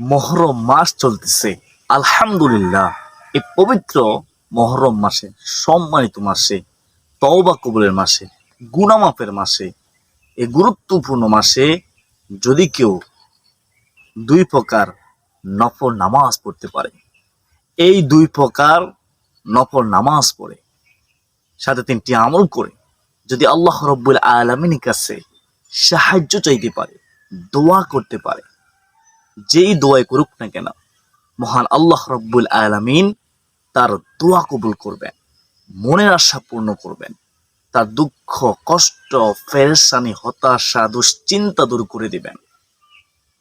মহরম মাস চলতেছে। আলহামদুলিল্লাহ, এই পবিত্র মহরম মাসে, সম্মানিত মাসে, তওবা কবুলের মাসে গুনামাপের মাসে, এই গুরুত্বপূর্ণ মাসে যদি কেউ দুই প্রকার নফল নামাজ পড়তে পারে, এই দুই প্রকার নফল নামাজ পড়ে, সাথে তিনটি আমল করে, যদি আল্লাহ রব্বুল আলমিনের কাছে সাহায্য চাইতে পারে, দোয়া করতে পারে যেই দোয়াই করুক না কেন, মহান আল্লাহ রব্বুল আলামিন তার দোয়া কবুল করবেন, মনের আশা পূর্ণ করবেন, তার দুঃখ, কষ্ট ফেরেশানি হতাশা, দুশ্চিন্তা দূর করে দিবেন।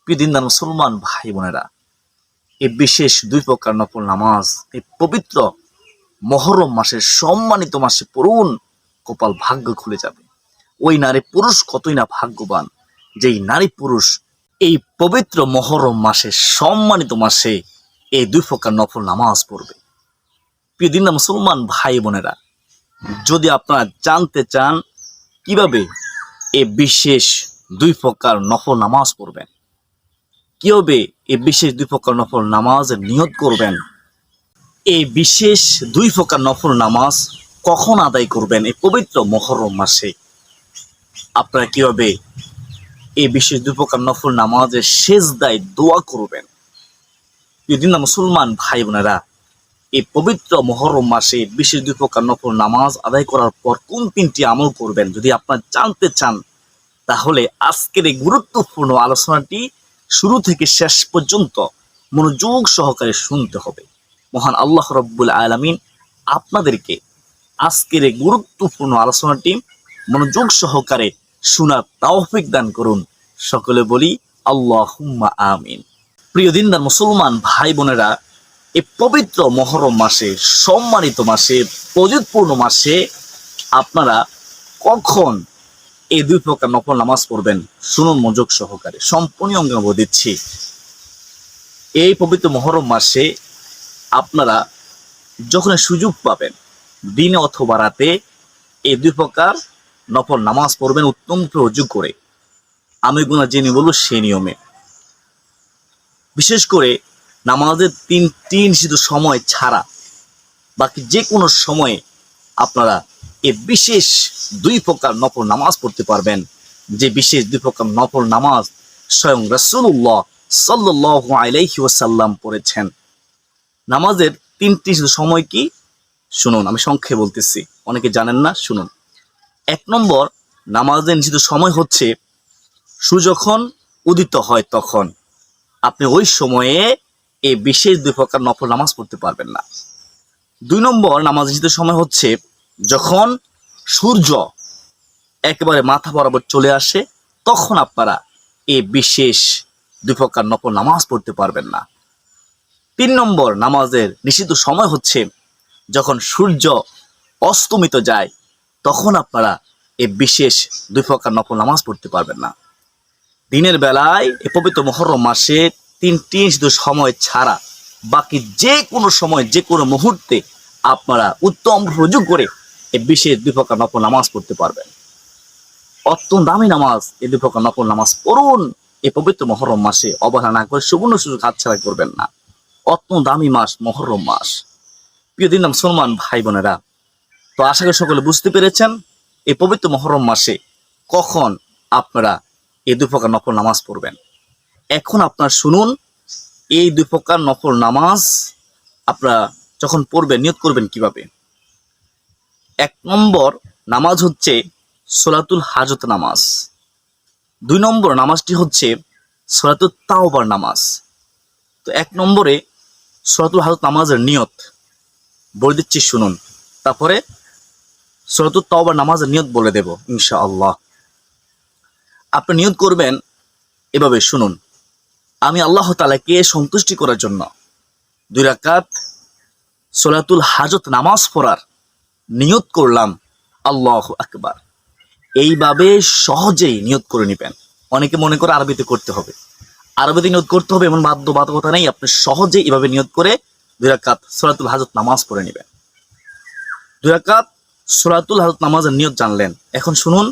প্রিদিনদার মুসলমান ভাই বোনেরা এই বিশেষ দুই প্রকার নফল নামাজ, এই পবিত্র মহরম মাসের সম্মানিত মাসে পড়ুন, কপাল ভাগ্য খুলে যাবে। ওই নারী পুরুষ কতই না ভাগ্যবান, যেই নারী পুরুষ এই পবিত্র মহরম মাসে সম্মানিত মাসে এই দুই প্রকার নফল নামাজ পড়বে। প্রিয় দিন মুসলমান ভাই বোনেরা, যদি আপনারা জানতে চান কীভাবে এ বিশেষ দুই প্রকার নফল নামাজ পড়বেন, কীভাবে এ বিশেষ দুই প্রকার নফল নামাজের নিয়ত করবেন এই বিশেষ দুই প্রকার নফল নামাজ কখন আদায় করবেন এই পবিত্র মহরম মাসে, আপনারা কীভাবে এই বিশেষ দুই প্রকার নফল নামাজের শেষ দায় দোয়া করবেন। যদি না মুসলমান ভাই বোনেরা এই পবিত্র মহরম মাসে বিশেষ দুই প্রকার নফল নামাজ আদায় করার পর কোন তিনটি আমল করবেন যদি আপনারা জানতে চান, তাহলে আজকের এই গুরুত্বপূর্ণ আলোচনাটি শুরু থেকে শেষ পর্যন্ত মনোযোগ সহকারে শুনতে হবে। মহান আল্লাহ রব্বুল আলমিন আপনাদেরকে আজকের এই গুরুত্বপূর্ণ আলোচনাটি মনোযোগ সহকারে শোনার তাওফিক দান করুন। সকলে বলি আল্লাহ আমিন। প্রিয় দিনদার মুসলমান ভাই বোনেরা, এই পবিত্র মহরম মাসে, সম্মানিত মাসে প্রযুৎপূর্ণ মাসে আপনারা কখন এই দুই প্রকার নফল নামাজ পড়বেন, শুনুন মনোযোগ সহকারে। সম্পূর্ণ অঙ্গ দিচ্ছি। এই পবিত্র মহরম মাসে আপনারা যখন সুযোগ পাবেন, দিনে অথবা রাতে, এই দুই প্রকার নফল নামাজ পড়বেন উত্তম রুজু করে। আমি গুণা জেনে বলব সে নিয়মে। বিশেষ করে নামাজের তিনটি নিষিদ্ধ সময় ছাড়া বাকি যে কোনো সময়ে আপনারা এ বিশেষ দুই প্রকার নফল নামাজ পড়তে পারবেন। যে বিশেষ দুই প্রকার নফল নামাজ স্বয়ং রসুল্লাহ সাল্লাহ আলাইহি ওয়াসাল্লাম পড়েছেন। নামাজের তিনটি সময় কি? শুনুন, আমি সংক্ষেপে বলতেছি। অনেকে জানেন না, শুনুন। এক নম্বর, নামাজের নিষিদ্ধ সময় হচ্ছে সূর্য যখন উদিত হয় তখন। আপনি ওই সময়ে এই বিশেষ দুই প্রকার নফল নামাজ পড়তে পারবেন না। দুই নম্বর নামাজ নিষিদ্ধ সময় হচ্ছে যখন সূর্য একেবারে মাথা বরাবর চলে আসে, তখন আপনারা এই বিশেষ দুই প্রকার নফল নামাজ পড়তে পারবেন না। তিন নম্বর, নামাজের নিষিদ্ধ সময় হচ্ছে যখন সূর্য অস্তমিত যায় তখন আপনারা এ বিশেষ দুই প্রকার নফল নামাজ পড়তে পারবেন না। দিনের বেলায় এ পবিত্র মহরম মাসে তিনটি নিষিদ্ধ সময় ছাড়া বাকি যে কোনো সময়, যে কোনো মুহূর্তে আপনারা উত্তম রুজু করে এ বিশেষ দুই প্রকার নফল নামাজ পড়তে পারবেন। অত্যন্ত দামি নামাজ এই দুই প্রকার নফল নামাজ পড়ুন। এ পবিত্র মহরম মাসে অবহেলা না করে সুবর্ণ সুযোগ হাতছাড়া করবেন না। অত্যন্ত দামি মাস, মহরম মাস। প্রিয় দিন সলমান ভাই বোনেরা তো আশা করি সকলে বুঝতে পেরেছেন, এই পবিত্র মহরম মাসে কখন আপনারা এই দুই প্রকার নামাজ পড়বেন? এখন আপনার শুনুন, এই দুই প্রকার নামাজ আপনারা যখন পড়বেন, নিয়ত করবেন কীভাবে? এক নম্বর নামাজ হচ্ছে সোলাতুল হাজত নামাজ। দুই নম্বর নামাজটি হচ্ছে সোলাতুল তাওবার নামাজ। তো এক নম্বরে সোলাতুল হাজত নামাজের নিয়ত বলে দিচ্ছি, শুনুন। তারপরে সোলাতুল তাওবার নামাজের নিয়ত বলে দেব, ইনশাআল্লাহ। আপনি নিয়ত করবেন, এভাবে শুনুন। আমি আল্লাহ তালাকে সন্তুষ্টি করার জন্য দুই রাকাত সোলাতুল হাজত নামাজ পড়ার নিয়ত করলাম, আল্লাহ আকবার। এইভাবে সহজেই নিয়ত করে নেবেন। অনেকে মনে করে আরবিতে করতে হবে। আরবিতে নিয়ত করতে হবে এমন বাধ্যবাধকতা নেই, আপনি সহজেই এভাবে নিয়ত করে দুই রাকাত সোলাতুল হাজত নামাজ পড়ে নেবেন। দুই রাকাত সোলাতুল হাজত নামাজের নিয়ত জানলেন। এখন শুনুন,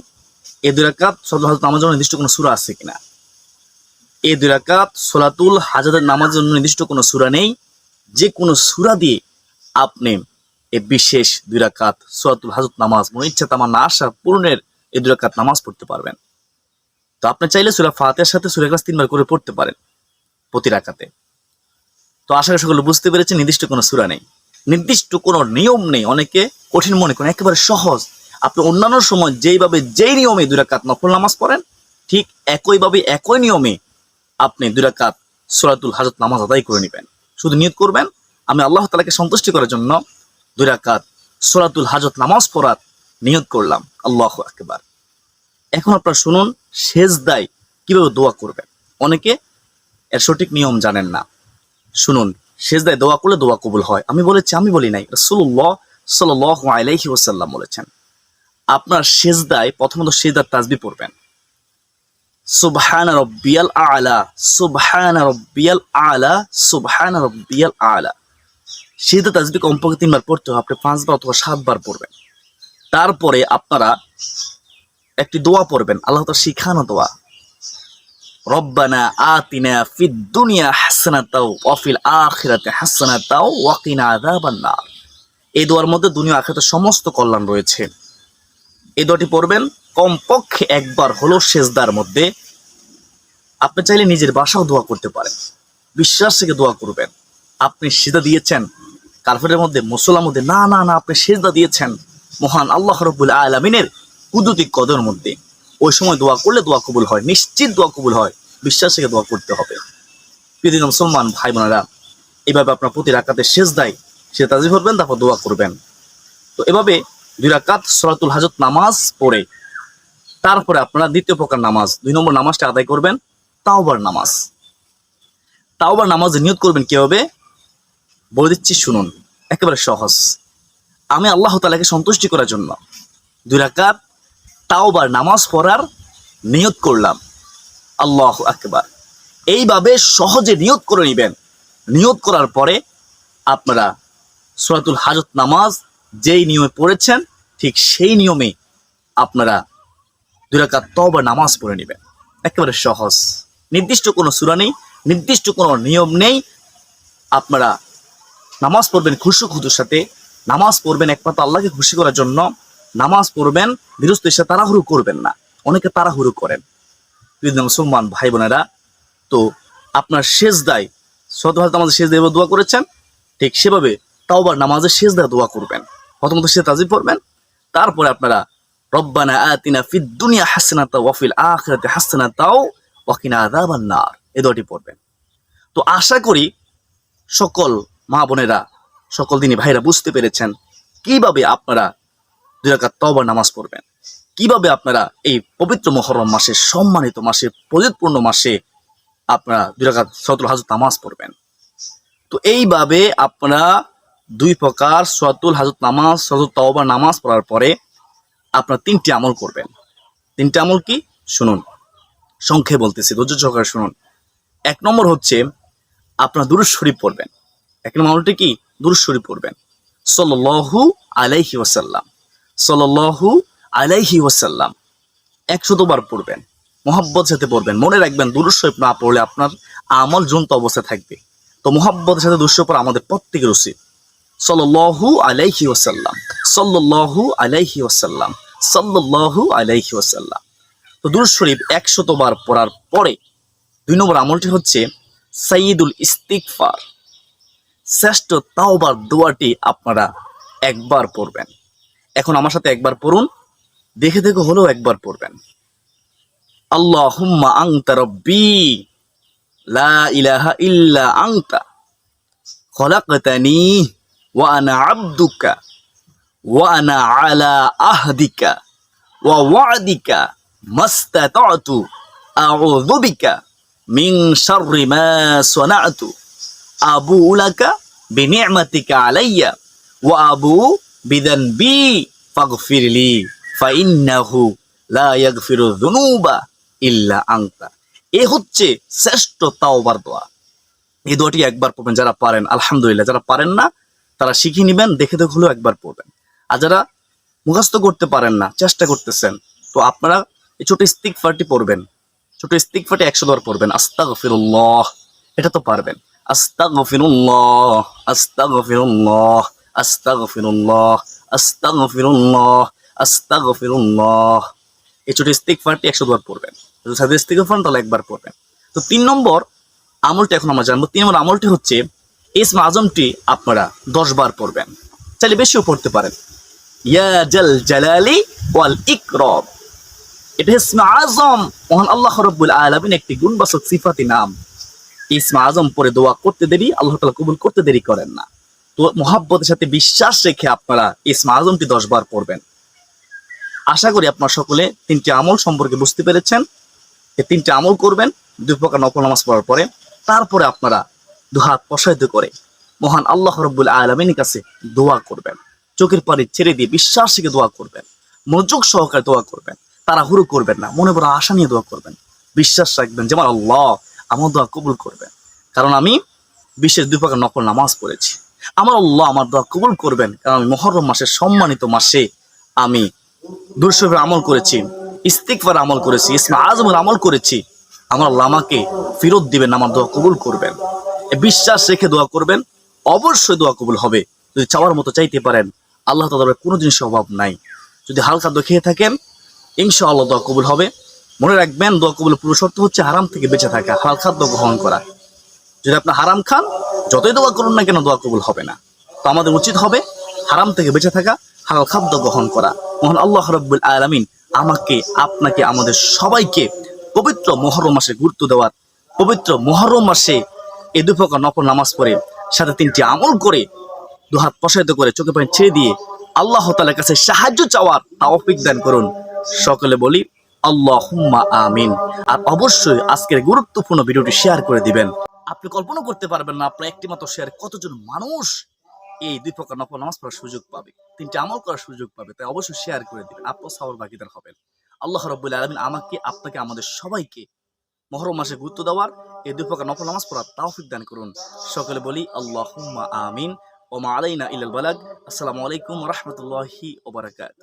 এ দুই রাকাত সোলাতুল হাজত নামাজের নির্দিষ্ট কোনো সুরা আছে কিনা? এ দুই রাকাত সোলাতুল হাজাদের নামাজের জন্য নির্দিষ্ট কোনো সূরা নেই। যে কোনো সূরা দিয়ে আপনি এ বিশেষ দুই রাকাত হাজত নামাজ, মনে ইচ্ছা তামার না আসা পূর্ণের এই দুই রাকাত নামাজ পড়তে পারবেন। তো আপনি চাইলে সুরা ফাতের সাথে সুরা ক্লাস তিনবার করে পড়তে পারেন প্রতি রাকাতে। তো আশা করি সকলে বুঝতে পেরেছে নির্দিষ্ট কোনো সূরা নেই। নির্দিষ্ট কোনো নিয়ম নেই। অনেকে কঠিন মনে করেন, একেবারে সহজ। আপনি অন্যান্য সময় যেইভাবে, যেই নিয়মে দুই রাকাত নফল নামাজ পড়েন, ঠিক একইভাবে, একই নিয়মে আপনি দুই রাকাত সূরাতুল হাজত নামাজ আদায় করে নেবেন। শুধু নিয়ত করবেন, আমি আল্লাহ তালাকে সন্তুষ্টি করার জন্য দুই রাকাত সূরাতুল হাজত নামাজ পড়ার নিয়ত করলাম। আল্লাহ আকবার। এখন আপনারা শুনুন, সেজদায় কীভাবে দোয়া করবেন। অনেকে এর সঠিক নিয়ম জানেন না। শুনুন সেজদায় দোয়া করলে দোয়া কবুল হয়। আমি বলেছি, আমি বলি নাই। রসুল্লাহ সাল আলাইহি ওসাল্লাম বলেছেন, আপনার সেজদায় প্রথমত সেজদার তাজবি পড়বেন। সুবহান রব্বিয়াল আলা, সুবহান রব্বিয়াল আলা, সুবহান রব্বিয়াল আলা। সেজদা তাজবি কমপক্ষে তিনবার পড়তে হবে আপনি পাঁচবার অথবা সাতবার পড়বেন। তারপরে আপনারা একটি দোয়া পড়বেন, আল্লাহ তাআলা শিখানো দোয়া। রব্বানা আতিনা ফিদ দুনিয়া হাসানাতাও ওয়া ফিল আখিরাতি হাসানাতাও এই মধ্যে দুনিয়া সমস্ত কল্যাণ রয়েছে। এই দোয়াটি পড়বেন, কমপক্ষে একবার হলো সেজদার মধ্যে। আপনি চাইলে নিজের বাসাও দোয়া করতে পারেন। বিশ্বাস থেকে দোয়া করবেন। আপনি সেজদা দিয়েছেন কার্পেটের মধ্যে মুসলার মধ্যে, না না না, আপনি সেজদা দিয়েছেন। মহান আল্লাহ রব্বুল আলমিনের কুদরতি কদর মধ্যে। ওই সময় দোয়া করলে দোয়া কবুল হয়, নিশ্চিত দোয়া কবুল হয়, বিশ্বাস থেকে দোয়া করতে হবে। প্রিয় মুসলমান, ভাই বোনেরা এইভাবে আপনার প্রতি রাকাতে শেষ দেয়, সে তাজি করবেন, তারপর দোয়া করবেন। তো এভাবে দুই রাকাত সরাতুল হাজত নামাজ পড়ে, তারপরে আপনারা দ্বিতীয় প্রকার নামাজ, দুই নম্বর নামাজটা আদায় করবেন, তাওবার নামাজ। তাওবার নামাজে নিয়ত করবেন কীভাবে? বলে দিচ্ছি, শুনুন, একেবারে সহজ। আমি আল্লাহ তালাকে সন্তুষ্টি করার জন্য দুই রাকাত তাওবার, নামাজ পড়ার নিয়ত করলাম। আল্লাহ আকবার। এইভাবে সহজে নিয়ত করে নেবেন। নিয়ত করার পরে আপনারা সুরাতুল হাজত নামাজ যেই নিয়মে পড়েছেন, ঠিক সেই নিয়মে আপনারা দুই রাকাত তওবার নামাজ পড়ে নেবেন। একেবারে সহজ। নির্দিষ্ট কোনো সূরা নেই, নির্দিষ্ট কোনো নিয়ম নেই। আপনারা নামাজ পড়বেন খুশু খুদুর সাথে। নামাজ পড়বেন একমাত্র আল্লাহকে খুশি করার জন্য। নামাজ পড়বেন বিরস্ত এসে তাড়াহুড়ো করবেন না। অনেকে তাড়াহুড়ো করেন। প্রিয় মুসলমান ভাই বোনেরা, তো আপনার শেষ দায় হাজার নামাজের শেষ দায় দোয়া করেছেন? ঠিক সেভাবে তাও আবার নামাজের শেষ দায় দোয়া করবেন। প্রথমত সে তাজিব পড়বেন তারপরে আপনারা রব্বানা আতিনা ফিদ দুনিয়া হাসনাতা ওয়া ফিল আখিরাতি হাসনাতাও ওয়া কিনা আযাবান নার। এই দোয়াটি পড়বেন। তো আশা করি সকল মা বোনেরা, সকল দিনী ভাইরা বুঝতে পেরেছেন কীভাবে আপনারা দুই রাকাত তওবার নামাজ পড়বেন। কীভাবে আপনারা এই পবিত্র মহরম মাসে, সম্মানিত মাসে প্রযোজপূর্ণ মাসে আপনারা দুই রাকাত সতুল হাজত নামাজ পড়বেন? তো এইভাবে আপনারা দুই প্রকার সতুল হাজত নামাজ সতুল তওবার নামাজ পড়ার পরে আপনারা তিনটি আমল করবেন। তিনটি আমল কি? শুনুন। সংক্ষেপে বলতেছি, ধৈর্য সহকারে শুনুন। এক নম্বর হচ্ছে, আপনারা দুরুদ শরীফ পড়বেন। এক নম্বর আমলটি কি? দুরুদ শরীফ পড়বেন। সল্লাহু আলাইহি ওয়াসাল্লাম। সল্লাহু আলাইহি ওয়াসাল্লাম। একশতবার পড়বেন, মোহাব্বত সাথে পড়বেন। মনে রাখবেন শরীফ না পড়লে আপনার আমল জন্ত অবস্থায় থাকবে। তো মোহাব্বতের সাথে শরীফ পড়া আমাদের প্রত্যেকের উচিত। সল্লাহু আলাইহি ওয়াসাল্লাম সল্লাহু আলাইহি ওয়াসাল্লাম সল্লাহু আলাইহি ওয়াসাল্লাম। তো দুরুদ শরীফ একশতবার পড়ার পরে দুই নম্বর আমলটি হচ্ছে সাইয়দুল ইস্তিকফার শ্রেষ্ঠ তাওবার দোয়াটি আপনারা একবার পড়বেন। এখন আমার সাথে একবার পড়ুন। দেখে দেখে হলেও একবার পড়বেন। আল্লাহ হুম্মা আংতা রব্বি, লা ইলাহা ইল্লা আংতা খলাকতানি ওয়া আনা আবদুকা, ওয়া আনা আলা আহদিকা, ওয়া ওয়াদিকা মাস্তাতাতু আউযু বিকা মিন শাররি মা সানাতু, আবু লাকা বিনি'মাতিকা আলাইয়া, ওয়া আবু বিদানবি ফাগফিরলি ফাইন্নাহু লা ইয়াগফিরু যুনুবা ইল্লা আনতা। এ হচ্ছে শ্রেষ্ঠ তাওবার দোয়া। এই দোয়াটি একবার পড়বেন, যারা পারেন, আলহামদুলিল্লাহ, যারা পারেন না, তারা শিখে নেবেন, দেখে দেখে হলেও একবার পড়বেন। আর যারা মুখস্থ করতে পারেন না, চেষ্টা করতেছেন, তো আপনারা এই ছোট ইস্তিকফারটি পড়বেন। ছোট ইস্তিকফাটে একশো বার পড়বেন, আস্তাগফিরুল্লাহ, এটা তো পারবেন। আস্তাগফিরুল্লাহ আস্তাগফিরুল্লাহ। আস্তাগফিরুল্লাহ আস্তাগফিরুল্লাহ আস্তাগফিরুল্লাহ। এই ছোট ইস্তিকফারটি একশো বার পড়বেন। যদি ইস্তিকফার তাহলে একবার পড়বেন। তো তিন নম্বর আমলটি এখন আমরা জানব। তিন নম্বর আমলটি হচ্ছে, ইসমা আজমটি আপনারা দশ বার পড়বেন। চাইলে বেশিও পড়তে পারেন। ইয়া জাল জালালি ওয়াল ইকরাম। এটা ইসমা আজম, মহান আল্লাহ রব্বুল আলামিন একটি গুণবাচক সিফাতি নাম। ইসমা আজম পরে দোয়া করতে দেরি, আল্লাহ তালা কবুল করতে দেরি করেন না। মোহাব্বতের সাথে বিশ্বাস রেখে আপনারা ইসমা দশ বার পড়বেন। আশা করি আপনার সকলে তিনটি আমল সম্পর্কে বুঝতে পেরেছেন। এই তিনটি আমল করবেন, দুই প্রকার নকল নামাজ পড়ার পরে তারপরে আপনারা দুহাত প্রসারিত করে মহান আল্লাহ রব্বুল আলমিনের কাছে দোয়া করবেন। চোখের পানি ছেড়ে দিয়ে বিশ্বাস থেকে দোয়া করবেন। মনোযোগ সহকারে দোয়া করবেন। তারা হুরু করবেন না, মনে বড় আশা নিয়ে দোয়া করবেন। বিশ্বাস রাখবেন যেমন আল্লাহ আমার দোয়া কবুল করবেন। কারণ আমি বিশেষ দুই প্রকার নকল নামাজ পড়েছি। আমার আল্লাহ আমার দোয়া কবুল করবেন। কারণ আমি মহরম মাসের সম্মানিত মাসে আমি দুর্সবের আমল করেছি ইস্তিকবার আমল করেছি, ইসমা আজমের আমল করেছি। আমার আমাকে ফেরত দিবেন, আমার দোয়া কবুল করবেন। বিশ্বাস রেখে দোয়া করবেন, অবশ্যই দোয়া কবুল হবে। যদি চাওয়ার মতো চাইতে পারেন, আল্লাহ তাদের কোনো জিনিসের অভাব নাই। যদি হালকা দোয়া খেয়ে থাকেন, ইনশাআল্লাহ দোয়া কবুল হবে। মনে রাখবেন, দোয়া কবুল পুরো শর্ত হচ্ছে হারাম থেকে বেঁচে থাকা হালাল খাদ্য গ্রহণ করা। যদি আপনি হারাম খান, যতই দোয়া করুন না কেন, দোয়া কবুল হবে না। তো আমাদের উচিত হবে হারাম থেকে বেঁচে থাকা, হালাল খাদ্য গ্রহণ করা। মহান আল্লাহ রব্বুল আলামিন আমাকে, আপনাকে, আমাদের সবাইকে পবিত্র মহরম মাসে গুরুত্ব দেওয়ার, পবিত্র মহরম মাসে এই দুই প্রকার নকল নামাজ পড়ে, সাথে তিনটি আমল করে, দুহাত প্রসারিত করে চোখে পানি ছেড়ে দিয়ে আল্লাহ তালার কাছে সাহায্য চাওয়ার তাওফিক দান করুন। সকলে বলি আল্লাহ আমিন। আর অবশ্যই আজকের গুরুত্বপূর্ণ ভিডিওটি শেয়ার করে দিবেন। আপনি কল্পনা করতে পারবেন না আপনার একটি মাত্র শেয়ার কতজন মানুষ এই দুই প্রকার নকল নামাজ পড়ার সুযোগ পাবে, তিনটি আমল করার সুযোগ পাবে, তাই অবশ্যই শেয়ার করে দিবেন। আপনার সাবর বাকিদার হবেন। আল্লাহ রব্বুল আলমিন আমাকে, আপনাকে, আমাদের সবাইকে মহরম মাসে গুরুত্ব দেওয়ার এই দুই প্রকার নকল নামাজ পড়ার তাওফিক দান করুন। সকলে বলি আল্লাহ আমিন ওমা আলাইনা ইলাল বালাগ। আসসালামু আলাইকুম রহমতুল্লাহি ওবরাকাত